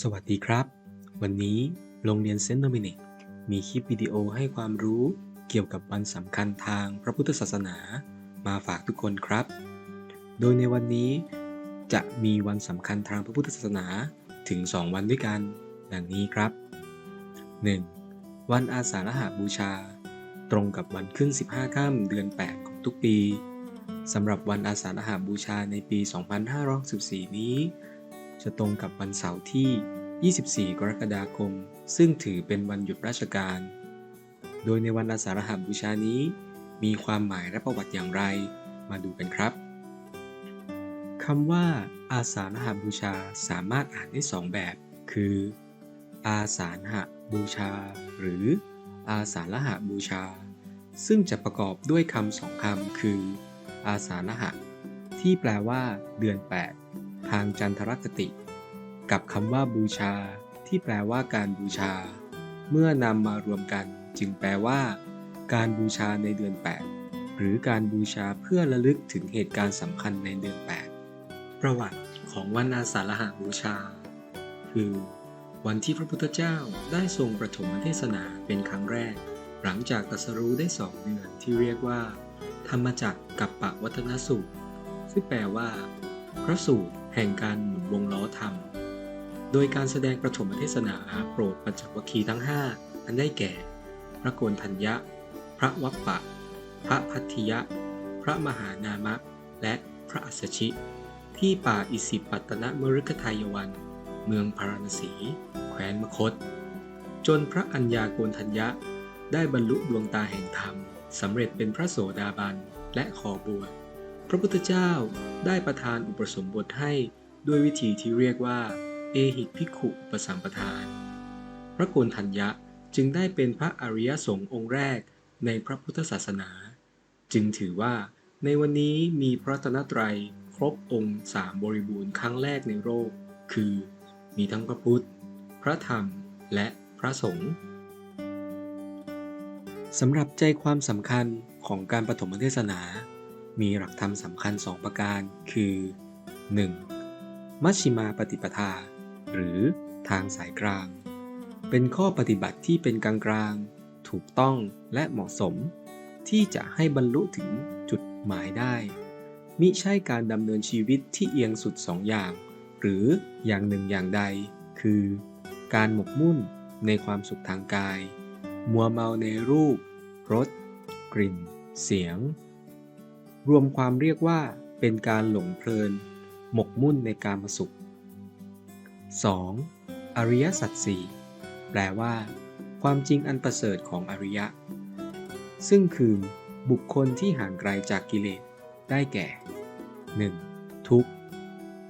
สวัสดีครับ วันนี้โรงเรียนเซนต์โดมินิกมีคลิปวิดีโอให้ความรู้เกี่ยวกับวันสำคัญทางพระพุทธศาสนามาฝากทุกคนครับ โดยในวันนี้จะมีวันสำคัญทางพระพุทธศาสนาถึง 2 วันด้วยกัน ดังนี้ครับ 1. วันอาสาฬหบูชา ตรงกับวันขึ้น 15ค่ำเดือน 8 ของทุกปีสำหรับวันอาสาฬหบูชาในปี 2514นี้ จะตรงกับวันเสาร์ที่ 24 กรกฎาคม ซึ่งถือเป็นวันหยุดราชการ โดยในวันอาสาฬหบูชานี้ มีความหมายและประวัติอย่างไร มาดูกันครับคำว่า อาสาฬหบูชาสามารถอ่านได้สองแบบ คือ อาสาฬหบูชา หรือ อาสาฬหบูชา ซึ่งจะประกอบด้วยคำสองคำคือ อาสาฬหะที่แปลว่า เดือน 8 ทางจันทรคติ กับคำว่าบูชา ที่แปลว่าการบูชา เมื่อนำมารวมกันจึงแปลว่า การบูชาในเดือน 8 หรือการบูชาเพื่อระลึกถึงเหตุการณ์สำคัญในเดือน 8 ประวัติของวันอาสาฬหบูชา คือ วันที่พระพุทธเจ้าได้ทรงประถมเทศนาเป็นครั้งแรก หลังจากตรัสรู้ได้สองเดือนที่เรียกว่า ธรรมจักรกับปะวัฒนสูตรซึ่งแปลว่า พระสูตรแห่งการหมุนวงล้อธรรม โดยการแสดงประถมเทศนาโปรดปัญจวัคคีย์ทั้ง 5 อันได้แก่ พระโกนทัญญะ พระวัปปะ พระพัทธิยะ พระมหานามะ และพระอัสชิ ที่ป่าอิสิปัตนมฤคทายวัน เมืองพาราณสี แคว้นมคต จนพระอัญญาโกนทัญญะ ได้บรรลุดวงตาแห่งธรรมสำเร็จเป็นพระโสดาบันและขอบวชพระพุทธเจ้าได้ประทานอุปสมบทให้ด้วยวิธีที่เรียกว่า เอหิภิกขุอุปสัมปทาน พระโกนทัญญะจึงได้เป็นพระอริยสงฆ์องค์แรกในพระพุทธศาสนา จึงถือว่าในวันนี้มีพระตนตรัยครบองค์สามบริบูรณ์ครั้งแรกในโลกคือ มีทั้งพระพุทธ พระธรรม และพระสงฆ์สำหรับใจความสำคัญของการปฐมเทศนา มีหลักธรรมสำคัญ2ประการคือ 1. มัชชิมาปฏิปทา หรือทางสายกลาง เป็นข้อปฏิบัติที่เป็นกลางกลางๆ ถูกต้องและเหมาะสม ที่จะให้บรรลุถึงจุดหมายได้ มิใช่การดำเนินชีวิตที่เอียงสุดสองอย่าง หรืออย่างหนึ่งอย่างใด คือ การหมกมุ่นในความสุขทางกาย มัวเมาในรูป รส กลิ่น เสียง รวมความเรียกว่าเป็นการหลงเพลิน หมกมุ่นในการมาสุข 2. อริยสัจสี่แปลว่า ความจริงอันประเสริฐของอริยะ ซึ่งคือบุคคลที่ห่างไกลจากกิเลสได้แก่ 1. ทุกข์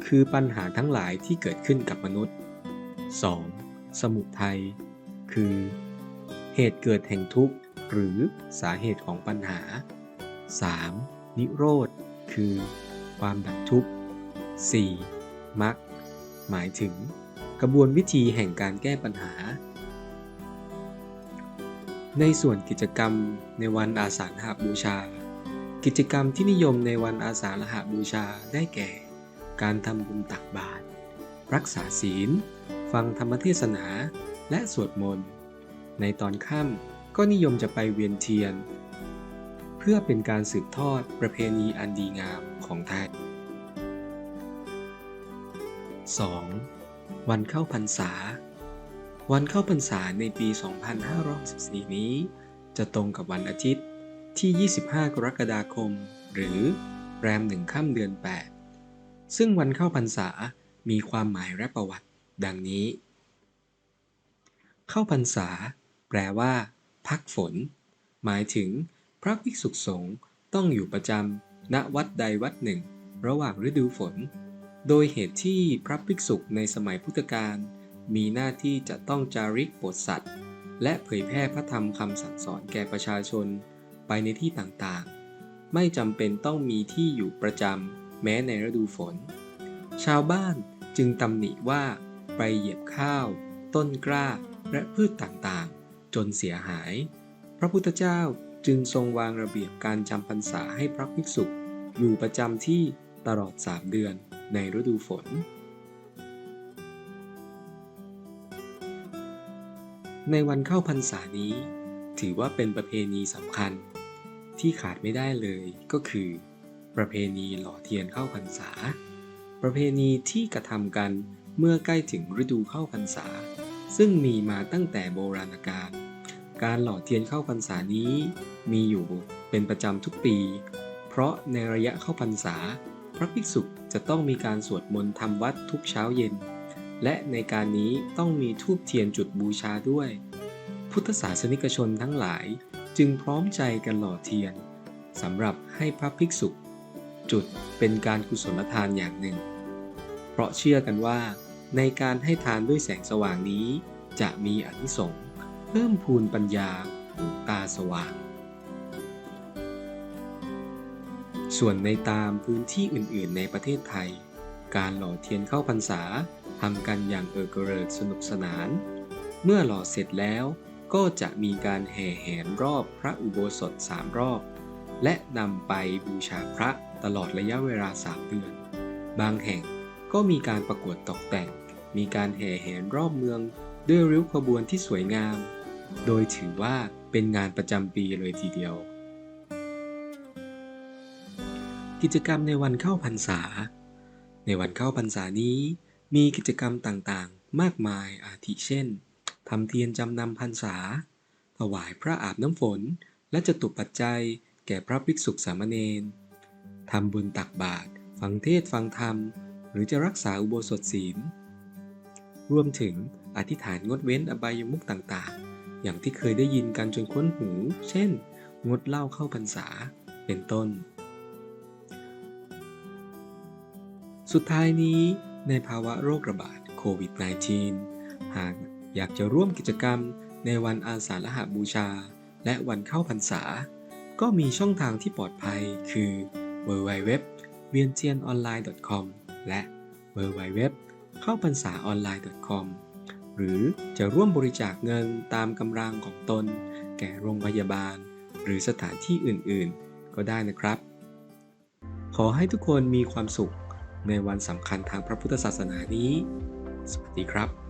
คือปัญหาทั้งหลายที่เกิดขึ้นกับมนุษย์ 2. สมุทัย คือ เหตุเกิดแห่งทุกข์ หรือสาเหตุของปัญหา 3. นิโรธ คือ ความดับทุกข์ 4. มรรค หมายถึง กระบวนวิธีแห่งการแก้ปัญหา ในส่วนกิจกรรมในวันอาสาฬหบูชา กิจกรรมที่นิยมในวันอาสาฬหบูชาได้แก่ การทำบุญตักบาตรรักษาศีล ฟังธรรมเทศนา และสวดมนต์ ในตอนค่ำก็นิยมจะไปเวียนเทียน เพื่อเป็นการสืบทอดประเพณีอันดีงามของไทย 2. วันเข้าพรรษา วันเข้าพรรษาในปี 2564 นี้ จะตรงกับวันอาทิตย์ที่ 25 กรกฎาคม หรือแรมหนึ่งค่ำเดือน 8 ซึ่งวันเข้าพรรษามีความหมายและประวัติ ดังนี้ เข้าพรรษา แปลว่า พักฝน หมายถึง พระภิกษุสงฆ์ต้องอยู่ประจำณวัดใดวัดหนึ่ง ระหว่างฤดูฝน โดยเหตุที่พระภิกษุในสมัยพุทธกาลมีหน้าที่จะต้องจาริกโปรดสัตว์ และเผยแพร่พระธรรมคำสั่งสอนแก่ประชาชนไปในที่ต่างๆ ไม่จำเป็นต้องมีที่อยู่ประจำแม้ในฤดูฝน ชาวบ้านจึงตำหนิว่าไปเหยียบข้าว ต้นกล้าและพืชต่างๆ จนเสียหาย พระพุทธเจ้าจึงทรงวางระเบียบการจำพรรษาให้พระภิกษุอยู่ประจำที่ตลอดสามเดือน ในฤดูฝน ในวันเข้าพรรษานี้ ถือว่าเป็นประเพณีสำคัญ ที่ขาดไม่ได้เลยก็คือ ประเพณีหล่อเทียนเข้าพรรษา ประเพณีที่กระทำกันเมื่อใกล้ถึงฤดูเข้าพรรษา ซึ่งมีมาตั้งแต่โบราณกาลการหล่อเทียนเข้าพรรษานี้ มีอยู่เป็นประจำทุกปี เพราะในระยะเข้าพรรษา ระภิกษุจะต้องมีการสวดมนต์ทำวัดทุกเช้าเย็น และในการนี้ต้องมีทูบเทียนจุดบูชาด้วย พุทธศาสนิกชนทั้งหลายจึงพร้อมใจกันหล่อเทียนสำหรับให้พระภิกษุ จุดเป็นการกุศลทานอย่างหนึ่ง เพราะเชื่อกันว่า ในการให้ทานด้วยแสงสว่างนี้ จะมีอนิสงส์เพิ่มพูนปัญญาหูตาสว่าง ส่วนในตามพื้นที่อื่นๆ ในประเทศไทย การหล่อเทียนเข้าพรรษาทำกันอย่างเออกระเริกสนุกสนาน เมื่อหล่อเสร็จแล้วก็จะมีการแห่แหนรอบพระอุโบสถสามรอบ และนำไปบูชาพระตลอดระยะเวลาสามเดือน บางแห่งก็มีการประกวดตกแต่ง มีการแห่แหนรอบเมือง ด้วยริ้วขบวนที่สวยงาม โดยถือว่าเป็นงานประจำปีเลยทีเดียว กิจกรรมในวันเข้าพรรษา ในวันเข้าพรรษานี้ มีกิจกรรมต่างๆ มากมายอาทิเช่นทำเทียนจำนำพรรษา ถวายพระอาบน้ำฝน และจตุปัจจัย แก่พระภิกษุสามเณรทำบุญตักบาตรฟังเทศฟังธรรม หรือจะรักษาอุโบสถศีล รวมถึงอธิษฐานงดเว้นอบายมุขต่างๆ อย่างที่เคยได้ยินกันจนค้นหู เช่น งดเหล้าเข้าพรรษา เป็นต้น สุดท้ายนี้ในภาวะโรคระบาดโควิด -19 หากอยากจะร่วมกิจกรรมในวันอาสาฬหบูชา และวันเข้าพรรษา ก็มีช่องทางที่ปลอดภัยคือ www เวียนเจียนออนไลน์ .com และ www เข้าพรรษาออนไลน์ .com หรือจะร่วมบริจาคเงินตามกำลังของตน แก่โรงพยาบาล หรือสถานที่อื่นๆ ก็ได้นะครับ ขอให้ทุกคนมีความสุข ในวันสำคัญทางพระพุทธศาสนานี้ สวัสดีครับ